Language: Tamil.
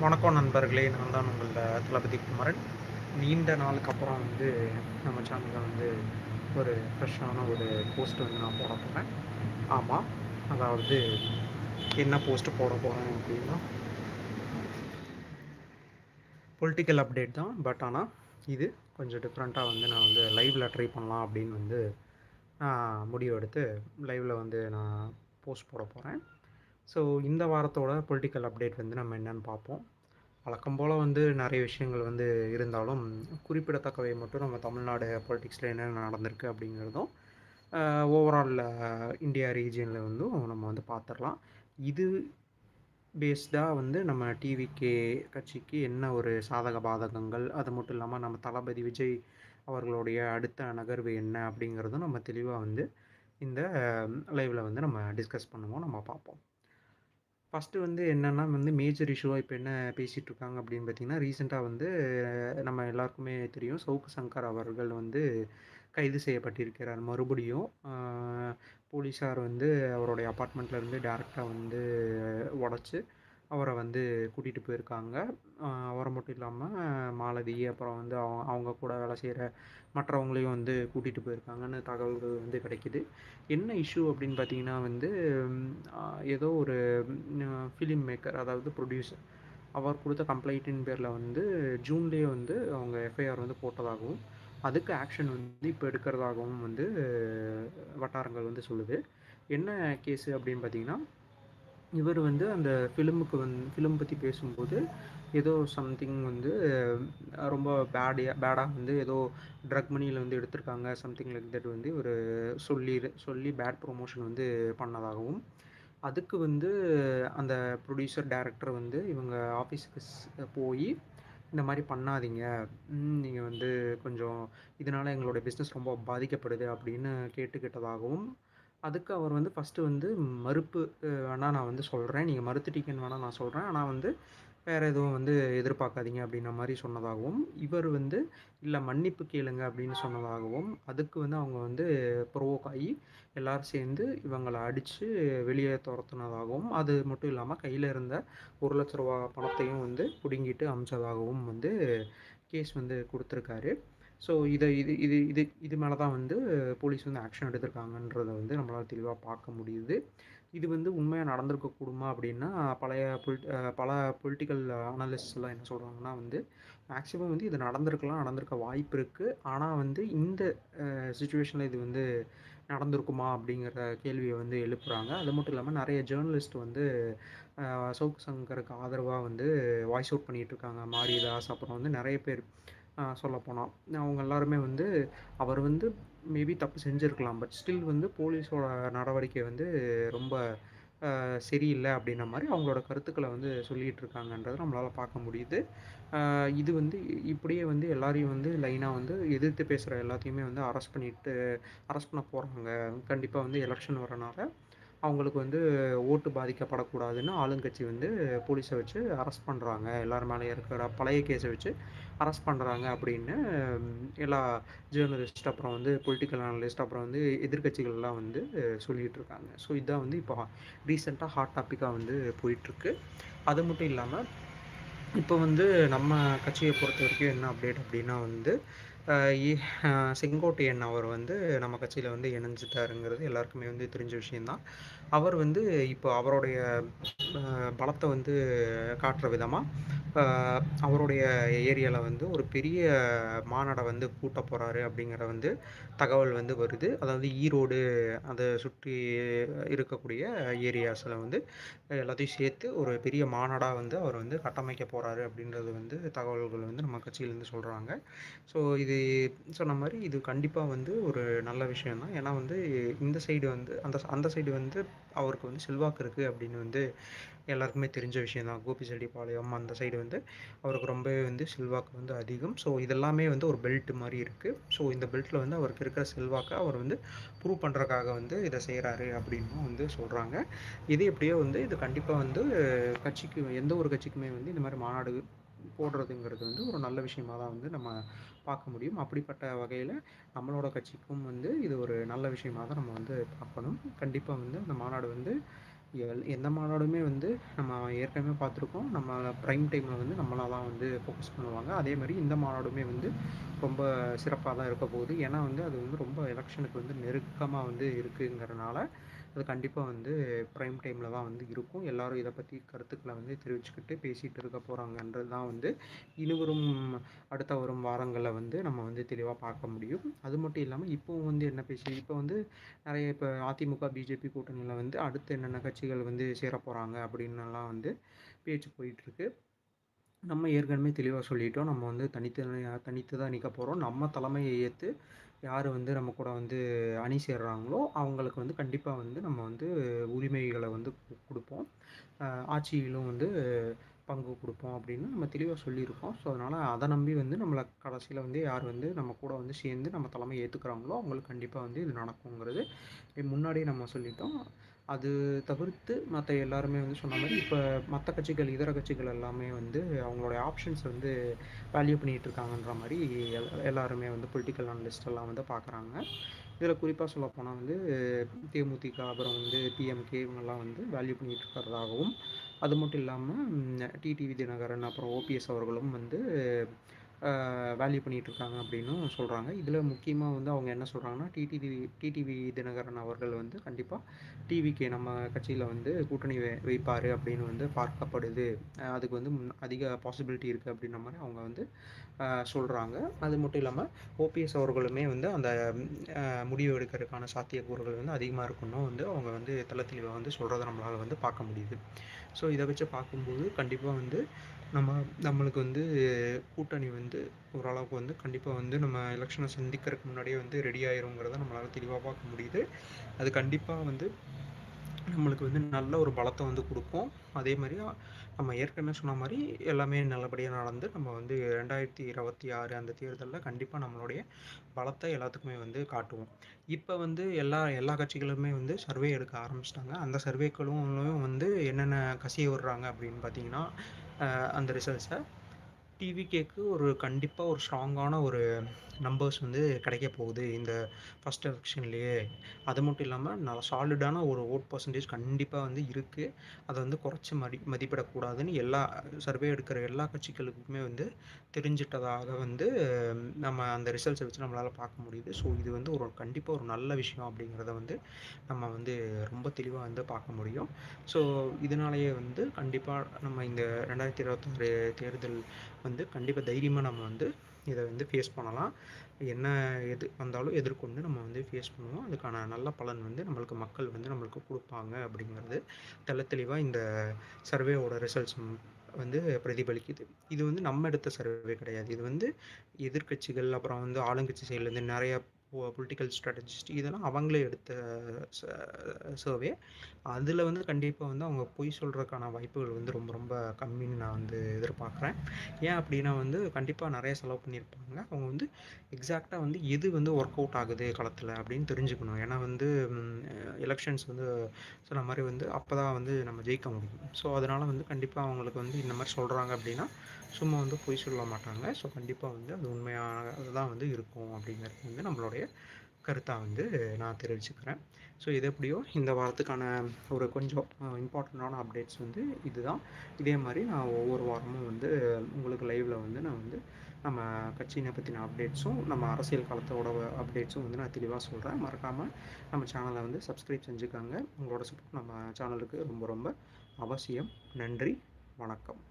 வணக்கம் நண்பர்களே நான் தான் உங்களோட தளபதி குமரன். நீண்ட நாளுக்கு அப்புறம் வந்து நம்ம சேனலில் வந்து ஒரு ஃப்ரெஷ்ஷான ஒரு போஸ்ட் வந்து நான் போட போகிறேன் ஆமாம் அதாவது என்ன போஸ்ட்டு போட போகிறேன் அப்படின்னா பொலிட்டிக்கல் அப்டேட் தான் பட் ஆனால் இது கொஞ்சம் டிஃப்ரெண்ட்டாக வந்து நான் வந்து லைவில் ட்ரை பண்ணலாம் அப்படின்னு வந்து நான் முடிவு எடுத்து லைவில் வந்து நான் போஸ்ட் போட போகிறேன் ஸோ இந்த வாரத்தோட பொலிட்டிக்கல் அப்டேட் வந்து நம்ம என்னென்னு பார்ப்போம். வழக்கம் போல் வந்து நிறைய விஷயங்கள் வந்து இருந்தாலும் குறிப்பிடத்தக்கவை மட்டும் நம்ம தமிழ்நாடு பொலிட்டிக்ஸில் என்ன நடந்திருக்கு அப்படிங்கிறதும் ஓவரால் இந்தியா ரீஜியனில் வந்தும் நம்ம வந்து பார்த்துடலாம். இது பேஸ்டாக வந்து நம்ம டிவிகே கட்சிக்கு என்ன ஒரு சாதக பாதகங்கள்? அது மட்டும் இல்லாமல் நம்ம தளபதி விஜய் அவர்களுடைய அடுத்த நகர்வு என்ன அப்படிங்கிறதும் நம்ம தெளிவாக வந்து இந்த லைவில் வந்து நம்ம டிஸ்கஸ் பண்ணுவோம் நம்ம பார்ப்போம். ஃபஸ்ட்டு வந்து என்னென்னா வந்து மேஜர் இஷ்யூவாக இப்போ என்ன பேசிகிட்டு இருக்காங்க அப்படின்னு பார்த்தீங்கன்னா ரீசெண்டாக வந்து நம்ம எல்லாருக்குமே தெரியும். சவுக்கு சங்கர் அவர்கள் வந்து கைது செய்யப்பட்டிருக்கிறார். மறுபடியும் போலீஸார் வந்து அவருடைய அப்பார்ட்மெண்ட்லேருந்து டேரெக்டாக வந்து உடச்சி அவரை வந்து கூட்டிகிட்டு போயிருக்காங்க. அவரை மட்டும் இல்லாமல் மாலதி அப்புறம் வந்து அவங்க அவங்க கூட வேலை செய்கிற மற்றவங்களையும் வந்து கூட்டிகிட்டு போயிருக்காங்கன்னு தகவல்கள் வந்து கிடைக்கிது. என்ன இஷ்யூ அப்படின்னு பார்த்தீங்கன்னா வந்து ஏதோ ஒரு ஃபிலிம் மேக்கர் அதாவது ப்ரொடியூசர் அவர் கொடுத்த கம்ப்ளைண்ட்டின் பேரில் வந்து ஜூன்லேயே வந்து அவங்க எஃப்ஐஆர் வந்து போட்டதாகவும் அதுக்கு ஆக்ஷன் வந்து இப்போ எடுக்கிறதாகவும் வந்து வட்டாரங்கள் வந்து சொல்லுது. என்ன கேஸு அப்படின்னு பார்த்தீங்கன்னா இவர் வந்து அந்த ஃபிலிமுக்கு வந் ஃபிலிம் பற்றி பேசும்போது ஏதோ சம்திங் வந்து ரொம்ப பேடியாக பேடாக வந்து ஏதோ ட்ரக் மணியில் வந்து எடுத்திருக்காங்க சம்திங் லைக் தட் வந்து ஒரு சொல்லி சொல்லி பேட் ப்ரொமோஷன் வந்து பண்ணதாகவும் அதுக்கு வந்து அந்த ப்ரொடியூசர் டேரக்டர் வந்து இவங்க ஆஃபீஸுக்கு போய் இந்த மாதிரி பண்ணாதீங்க நீங்கள் வந்து கொஞ்சம் இதனால் எங்களுடைய பிஸ்னஸ் ரொம்ப பாதிக்கப்படுது அப்படின்னு கேட்டுக்கிட்டதாகவும் அதுக்கு அவர் வந்து ஃபஸ்ட்டு வந்து மறுப்பு வேணால் நான் வந்து சொல்கிறேன் நீங்கள் மறுத்துட்டீங்கன்னு வேணால் நான் சொல்கிறேன் ஆனால் வந்து வேறு எதுவும் வந்து எதிர்பார்க்காதீங்க அப்படின்ற மாதிரி சொன்னதாகவும் இவர் வந்து இல்லை மன்னிப்பு கேளுங்க அப்படின்னு சொன்னதாகவும் அதுக்கு வந்து அவங்க வந்து ப்ரோவோக் ஆகி எல்லோரும் சேர்ந்து இவங்களை அடித்து வெளியே துரத்துனதாகவும் அது மட்டும் இல்லாமல் கையில் இருந்த ஒரு லட்ச ரூபா பணத்தையும் வந்து பிடுங்கிட்டு அமிச்சதாகவும் வந்து கேஸ் வந்து கொடுத்துருக்காரு. ஸோ இதை இது இது இது இது மேலே தான் வந்து போலீஸ் வந்து ஆக்ஷன் எடுத்திருக்காங்கன்றதை வந்து நம்மளால் தெளிவாக பார்க்க முடியுது. இது வந்து உண்மையாக நடந்திருக்கக்கூடுமா அப்படின்னா பழைய பொல் பல பொலிட்டிக்கல் அனலிஸ்ட்லாம் என்ன சொல்கிறாங்கன்னா வந்து மேக்ஸிமம் வந்து இது நடந்திருக்கலாம் நடந்திருக்க வாய்ப்பு இருக்குது ஆனால் வந்து இந்த சுச்சுவேஷனில் இது வந்து நடந்திருக்குமா? அப்படிங்கிற கேள்வியை வந்து எழுப்புகிறாங்க அது மட்டும் இல்லாமல் நிறைய ஜேர்னலிஸ்ட் வந்து சவுக் சங்கருக்கு ஆதரவாக வந்து வாய்ஸ் அவுட் பண்ணிகிட்டு இருக்காங்க. மாரிதாஸ் அப்புறம் வந்து நிறைய பேர். சொல்லப்போனால் அவங்க எல்லாருமே வந்து அவர் வந்து மேபி தப்பு செஞ்சுருக்கலாம் பட் ஸ்டில் வந்து போலீஸோட நடவடிக்கை வந்து ரொம்ப சரியில்லை அப்படின்ற மாதிரி அவங்களோட கருத்துக்களை வந்து சொல்லிகிட்டு இருக்காங்கன்றது நம்மளால் பார்க்க முடியுது. இது வந்து இப்படியே வந்து எல்லாரையும் வந்து லைனாக வந்து எதிர்த்து பேசுகிற எல்லாத்தையுமே வந்து அரெஸ்ட் பண்ணிட்டு அரெஸ்ட் பண்ண போகிறாங்க கண்டிப்பாக வந்து எலெக்ஷன் வரனால அவங்களுக்கு வந்து ஓட்டு பாதிக்கப்படக்கூடாதுன்னு ஆளுங்கட்சி வந்து போலீஸை வச்சு அரெஸ்ட் பண்ணுறாங்க எல்லார் மேலே இருக்கிற பழைய கேஸை வச்சு அரெஸ்ட் பண்ணுறாங்க அப்படின்னு எல்லா ஜேர்னலிஸ்ட் அப்புறம் வந்து பொலிட்டிக்கல் அனலிஸ்ட் அப்புறம் வந்து எதிர்கட்சிகள்லாம் வந்து சொல்லிகிட்டு இருக்காங்க. ஸோ இதான் வந்து இப்போ ரீசெண்டாக ஹாட் டாப்பிக்காக வந்து போயிட்டுருக்கு. அது மட்டும் இல்லாமல் இப்போ வந்து நம்ம கட்சியை பொறுத்த வரைக்கும் என்ன அப்டேட் அப்படின்னா வந்து செங்கோட்டையன் அவர் வந்து நம்ம கட்சியில் வந்து இணைஞ்சிட்டாருங்கிறது எல்லாருக்குமே வந்து தெரிஞ்ச விஷயந்தான் அவர் வந்து இப்போ அவருடைய பலத்தை வந்து காட்டுற விதமாக அவருடைய ஏரியாவில் வந்து ஒரு பெரிய மாநாடை வந்து கூட்ட போகிறாரு அப்படிங்கிற வந்து தகவல் வந்து வருது. அதாவது ஈரோடு அதை சுற்றி இருக்கக்கூடிய ஏரியாஸில் வந்து எல்லாத்தையும் சேர்த்து ஒரு பெரிய மாநாடாக வந்து அவர் வந்து கட்டமைக்க போகிறாரு அப்படின்றது வந்து தகவல்கள் வந்து நம்ம கட்சியிலேருந்து சொல்கிறாங்க ஸோ இது சொன்ன மாதிரி இது கண்டிப்பாக வந்து ஒரு நல்ல விஷயம் தான் ஏன்னா வந்து இந்த சைடு வந்து அந்த அந்த சைடு வந்து அவருக்கு வந்து செல்வாக்கு இருக்குது அப்படின்னு வந்து எல்லாருக்குமே தெரிஞ்ச விஷயம் தான். கோபிச்செட்டிப்பாளையம் அந்த சைடு வந்து அவருக்கு ரொம்பவே வந்து செல்வாக்கு வந்து அதிகம். ஸோ இதெல்லாமே வந்து ஒரு பெல்ட் மாதிரி இருக்குது ஸோ இந்த பெல்ட்டில் வந்து அவருக்கு இருக்கிற செல்வாக்கை அவர் வந்து ப்ரூவ் பண்ணுறக்காக வந்து இதை செய்கிறாரு அப்படின்னு வந்து சொல்கிறாங்க இது எப்படியோ வந்து இது கண்டிப்பாக வந்து கட்சிக்கு எந்த ஒரு கட்சிக்குமே வந்து இந்த மாதிரி மாநாடு போடுறதுங்கிறது வந்து ஒரு நல்ல விஷயமாக தான் வந்து நம்ம பார்க்க முடியும். அப்படிப்பட்ட வகையில் நம்மளோட கட்சிக்கும் வந்து இது ஒரு நல்ல விஷயமாக தான் நம்ம வந்து பார்க்கணும். கண்டிப்பாக வந்து அந்த மாநாடு வந்து எல் எந்த மாநாடுமே வந்து நம்ம ஏற்கனவே பார்த்துருக்கோம். நம்ம ப்ரைம் டைமில் வந்து நம்மளாக தான் வந்து ஃபோக்கஸ் பண்ணுவாங்க. அதே மாதிரி இந்த மாநாடுமே வந்து ரொம்ப சிறப்பாக தான் இருக்க போகுது. ஏன்னா வந்து அது வந்து ரொம்ப எலெக்ஷனுக்கு வந்து நெருக்கமாக வந்து இருக்குங்கிறனால அது கண்டிப்பாக வந்து ப்ரைம் டைமில் தான் வந்து இருக்கும். எல்லாரும் இதை பற்றி கருத்துக்களை வந்து தெரிவிச்சுக்கிட்டு பேசிகிட்டு இருக்க போகிறாங்கன்றது தான் வந்து இனிவரும் அடுத்த வரும் வாரங்களில் வந்து நம்ம வந்து தெளிவாக பார்க்க முடியும். அது மட்டும் இல்லாமல் இப்போவும் வந்து என்ன பேசி இப்போ வந்து நிறைய இப்போ அதிமுக பிஜேபி கூட்டணியில் வந்து அடுத்து என்னென்ன கட்சிகள் வந்து சேர போகிறாங்க அப்படின்னுலாம் வந்து பேச்சு போயிட்டுருக்கு. நம்ம ஏற்கனவே தெளிவாக சொல்லிட்டோம். நம்ம வந்து தனித்து தனித்து தான் நிற்க போகிறோம் நம்ம தலைமையை ஏற்று யார் வந்து நம்ம கூட வந்து அணி சேர்றாங்களோ அவங்களுக்கு வந்து கண்டிப்பாக வந்து நம்ம வந்து உரிமைகளை வந்து கொடுப்போம். ஆட்சியிலும் வந்து பங்கு கொடுப்போம் அப்படின்னு நம்ம தெளிவாக சொல்லியிருக்கோம். ஸோ அதனால் அதை நம்பி வந்து நம்மளை கடைசியில் வந்து யார் வந்து நம்ம கூட வந்து சேர்ந்து நம்ம தலைமை ஏற்றுக்கிறாங்களோ அவங்களுக்கு கண்டிப்பாக வந்து இது நடக்குங்கிறது முன்னாடியே நம்ம சொல்லிட்டோம். அது தவிர்த்து மற்ற எல்லாருமே வந்து சொன்ன மாதிரி இப்போ மற்ற கட்சிகள் இதர கட்சிகள் எல்லாமே வந்து அவங்களுடைய ஆப்ஷன்ஸ் வந்து வேல்யூ பண்ணிகிட்டு இருக்காங்கன்ற மாதிரி எல் எல்லாருமே வந்து பொலிட்டிக்கல் அனலிஸ்ட் எல்லாம் வந்து பார்க்குறாங்க இதில் குறிப்பாக சொல்ல போனால் வந்து தேமுதிக அப்புறம் வந்து பிஎம்கே இவங்கெல்லாம் வந்து வேல்யூ பண்ணிகிட்டு இருக்கிறதாகவும் அது மட்டும் இல்லாமல் டிடிவி தினகரன் அப்புறம் ஓபிஎஸ் அவர்களும் வந்து வேல்யூ பண்ணிகிட்டு இருக்காங்க அப்படின்னும் சொல்கிறாங்க இதில் முக்கியமாக வந்து அவங்க என்ன சொல்கிறாங்கன்னா டிடிவி டிடிவி தினகரன் அவர்கள் வந்து கண்டிப்பாக டிவிக்கு நம்ம கட்சியில் வந்து கூட்டணி வை வைப்பார் அப்படின்னு வந்து பார்க்கப்படுது. அதுக்கு வந்து முன் அதிக பாசிபிலிட்டி இருக்குது அப்படின்ற மாதிரி அவங்க வந்து சொல்கிறாங்க அது மட்டும் இல்லாமல் ஓபிஎஸ் அவர்களுமே வந்து அந்த முடிவு எடுக்கிறதுக்கான சாத்தியக்கூறுகள் வந்து அதிகமாக இருக்குன்னு வந்து அவங்க வந்து தெள்ள வந்து சொல்கிறத நம்மளால் வந்து பார்க்க முடியுது. ஸோ இதை வச்சு பார்க்கும்போது கண்டிப்பாக வந்து நம்ம நம்மளுக்கு வந்து கூட்டணி வந்து ஓரளவுக்கு வந்து கண்டிப்பாக வந்து நம்ம எலெக்ஷனை சந்திக்கிறதுக்கு முன்னாடியே வந்து ரெடி ஆயிருங்கிறத நம்மளால் தெளிவாக பார்க்க முடியுது. அது கண்டிப்பாக வந்து நம்மளுக்கு வந்து நல்ல ஒரு பலத்தை வந்து கொடுக்கும். அதே மாதிரி நம்ம ஏற்கனவே சொன்ன மாதிரி எல்லாமே நல்லபடியாக நடந்து நம்ம வந்து ரெண்டாயிரத்தி இருபத்தி ஆறு அந்த தேர்தலில் கண்டிப்பாக நம்மளுடைய பலத்தை எல்லாத்துக்குமே வந்து காட்டுவோம். இப்போ வந்து எல்லா எல்லா கட்சிகளுமே வந்து சர்வே எடுக்க ஆரம்பிச்சிட்டாங்க. அந்த சர்வேக்களும் வந்து என்னென்ன கசிய விடுறாங்க அப்படின்னு பார்த்தீங்கன்னா அஹ், அந்த ரிசல்ட்ஸை டிவிகேக்கு ஒரு கண்டிப்பாக ஒரு ஸ்ட்ராங்கான ஒரு நம்பர்ஸ் வந்து கிடைக்க போகுது இந்த ஃபஸ்ட் எலெக்ஷன்லேயே அது மட்டும் இல்லாமல் நல்ல சாலிடான ஒரு ஓட் பர்சன்டேஜ் கண்டிப்பாக வந்து இருக்குது அதை வந்து குறைச்சி மதி மதிப்பிடக்கூடாதுன்னு எல்லா சர்வே எடுக்கிற எல்லா கட்சிகளுக்குமே வந்து தெரிஞ்சிட்டதாக வந்து நம்ம அந்த ரிசல்ட்ஸை வச்சு நம்மளால் பார்க்க முடியுது. ஸோ இது வந்து ஒரு கண்டிப்பாக ஒரு நல்ல விஷயம் அப்படிங்கிறத வந்து நம்ம வந்து ரொம்ப தெளிவாக வந்து பார்க்க முடியும். ஸோ இதனாலேயே வந்து கண்டிப்பாக நம்ம இந்த ரெண்டாயிரத்தி இருபத்தாறு தேர்தல் வந்து கண்டிப்பாக தைரியமாக நம்ம வந்து இதை வந்து ஃபேஸ் பண்ணலாம். என்ன எது வந்தாலும் எதிர்கொண்டு நம்ம வந்து ஃபேஸ் பண்ணுவோம். அதுக்கான நல்ல பலன் வந்து நம்மளுக்கு மக்கள் வந்து நம்மளுக்கு கொடுப்பாங்க அப்படிங்கிறது தெள்ள தெளிவாக இந்த சர்வேவோட ரிசல்ட்ஸ் வந்து பிரதிபலிக்குது. இது வந்து நம்ம எடுத்த சர்வே கிடையாது. இது வந்து எதிர்க்கட்சிகள் அப்புறம் வந்து ஆளுங்கட்சி சைட்லேருந்து நிறையா பொலிட்டிக்கல் ஸ்ட்ராட்டஜிஸ்ட் இதெல்லாம் அவங்களே எடுத்த சர்வே அதில் வந்து கண்டிப்பாக வந்து அவங்க பொய் சொல்கிறதுக்கான வாய்ப்புகள் வந்து ரொம்ப ரொம்ப கம்மின்னு நான் வந்து எதிர்பார்க்குறேன். ஏன் அப்படின்னா வந்து கண்டிப்பாக நிறைய செலவு பண்ணியிருப்பாங்க. அவங்க வந்து எக்ஸாக்டாக வந்து எது வந்து ஒர்க் அவுட் ஆகுது களத்தில் அப்படின்னு தெரிஞ்சுக்கணும். ஏன்னா வந்து எலெக்ஷன்ஸ் வந்து சொன்ன மாதிரி வந்து அப்போ தான் வந்து நம்ம ஜெயிக்க முடியும். ஸோ அதனால் வந்து கண்டிப்பாக அவங்களுக்கு வந்து இந்த மாதிரி சொல்கிறாங்க அப்படின்னா சும்மா வந்து பொய் சொல்ல மாட்டாங்க. ஸோ கண்டிப்பாக வந்து அது உண்மையாக தான் வந்து இருக்கும் அப்படிங்கிறது வந்து நம்மளுடைய கருத்தாக வந்து நான் தெரிவிச்சுக்கிறேன். ஸோ இது எப்படியோ இந்த வாரத்துக்கான ஒரு கொஞ்சம் இம்பார்ட்டண்ட்டான அப்டேட்ஸ் வந்து இதுதான். இதே மாதிரி நான் ஒவ்வொரு வாரமும் வந்து உங்களுக்கு லைவில் வந்து நான் வந்து நம்ம கட்சியினை பற்றின அப்டேட்ஸும் நம்ம அரசியல் காலத்தோட அப்டேட்ஸும் வந்து நான் தெளிவாக சொல்கிறேன் மறக்காமல் நம்ம சேனலை வந்து சப்ஸ்கிரைப் செஞ்சுக்காங்க. உங்களோட சப்போர்ட் நம்ம சேனலுக்கு ரொம்ப ரொம்ப அவசியம். நன்றி. வணக்கம்.